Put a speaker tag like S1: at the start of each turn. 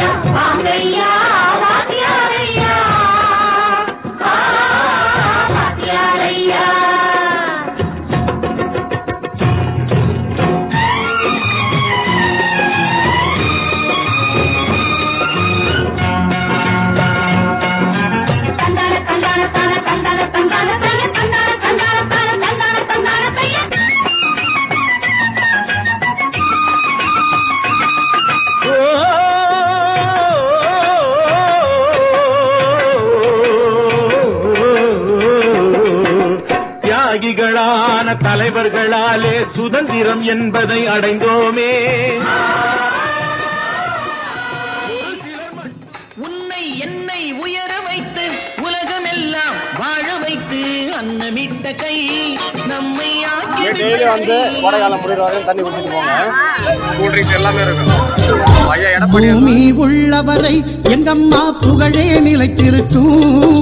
S1: ahmeyya
S2: தியாகிகளான தலைவர்களாலே சுதந்திரம் என்பதை அடைந்தோமே.
S3: உன்னை என்னை உயர வைத்து உலகமெல்லாம் வாழ வைத்து அன்னமிட்ட கை நம்மை ஆக்கி
S4: டெய்லி வந்து கோடைக்காலம் முடிகிற வரையும் தண்ணி குடிச்சிட்டு போங்க. கூல் ட்ரிங்க்ஸ் எல்லாமே இருக்கும். ஐயா எடப்பாடி
S5: பூமி உள்ளவரை எங்கம்மா புகழே நிலைத்திருக்கும்